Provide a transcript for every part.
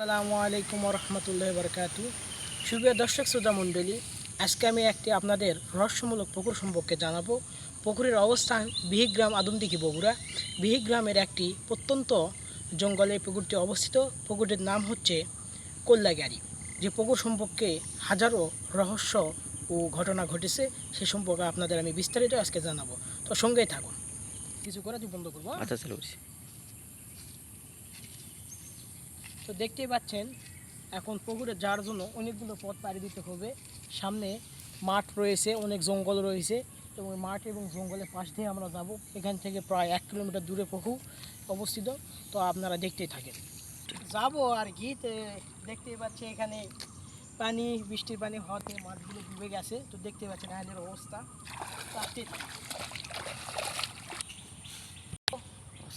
আসসালামু আলাইকুম রহমতুল্লাহ বরকাতু সুপ্রিয় দর্শক, শ্রোতা মণ্ডলী, আজকে আমি একটি আপনাদের রহস্যমূলক পুকুর সম্পর্কে জানাব। পুকুরের অবস্থান বিহিগ্রাম আদমদিঘি বগুড়া। বিহিগ্রামের একটি প্রত্যন্ত জঙ্গলে পুকুরটি অবস্থিত। পুকুরটির নাম হচ্ছে কল্যাগাড়ি যে পুকুর সম্পর্কে হাজারো রহস্য ও ঘটনা ঘটেছে, সে সম্পর্কে আপনাদের আমি বিস্তারিত আজকে জানাব। তো সঙ্গেই থাকুন। কিছু করে বন্ধ করব হ্যাঁ? আচ্ছা তো দেখতেই পাচ্ছেন, এখন পুকুরে যাওয়ার জন্য অনেকগুলো পথ পাড়ি দিতে হবে। সামনে মাঠ রয়েছে, অনেক জঙ্গল রয়েছে এবং মাঠ এবং জঙ্গলের পাশ দিয়ে আমরা যাব। এখান থেকে প্রায় এক কিলোমিটার দূরে পুকুর অবস্থিত, তো আপনারা দেখতেই থাকেন। যাব আর কি দেখতেই পাচ্ছি এখানে পানি, বৃষ্টির পানি হওয়াতে মাঠগুলো ডুবে গেছে। তো দেখতে পাচ্ছেন আইনের অবস্থা।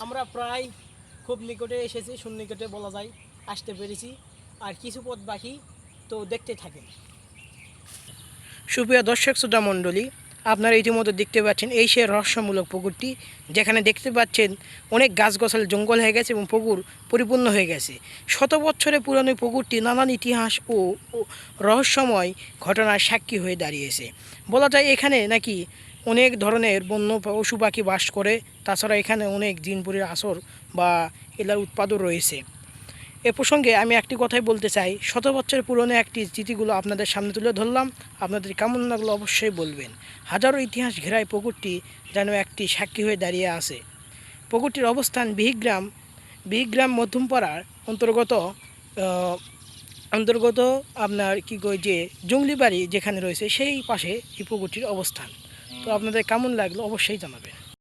আমরা প্রায় খুব নিকটে এসেছি সন্নিকটে বলা যায়। আসতে পেরেছি, আর কিছু পথ বাকি তো দেখতে থাকেন। সুপ্রিয় দর্শক, শ্রোতা মণ্ডলী, আপনারা ইতিমধ্যে দেখতে পাচ্ছেন এই সেই রহস্যমূলক পুকুরটি, যেখানে দেখতে পাচ্ছেন অনেক গাছগাছাল জঙ্গল হয়ে গেছে এবং পুকুর পরিপূর্ণ হয়ে গেছে। শত বছরে পুরনো পুকুরটি নানান ইতিহাস ও ও রহস্যময় ঘটনার সাক্ষী হয়ে দাঁড়িয়েছে। বলা যায় এখানে নাকি অনেক ধরনের বন্য পশু পাখি বাস করে, তাছাড়া এখানে অনেক দিনপুরের আসর বা এলার উৎপাদও রয়েছে। এ প্রসঙ্গে আমি একটি কথাই বলতে চাই। শত বছর পুরনো একটি স্মৃতিগুলো আপনাদের সামনে তুলে ধরলাম। আপনাদের কেমন লাগল অবশ্যই বলবেন। হাজারো ইতিহাস ঘেরায় পুকুরটি যেন একটি সাক্ষী হয়ে দাঁড়িয়ে আছে। পুকুরটির অবস্থান বিহিগ্রাম। বিহিগ্রাম মধ্যমপাড়ার অন্তর্গত অন্তর্গত আপনার কি কই যে জঙ্গলি বাড়ি যেখানে রয়েছে, সেই পাশে এই পুকুরটির অবস্থান। তো আপনাদের কেমন লাগল অবশ্যই জানাবেন।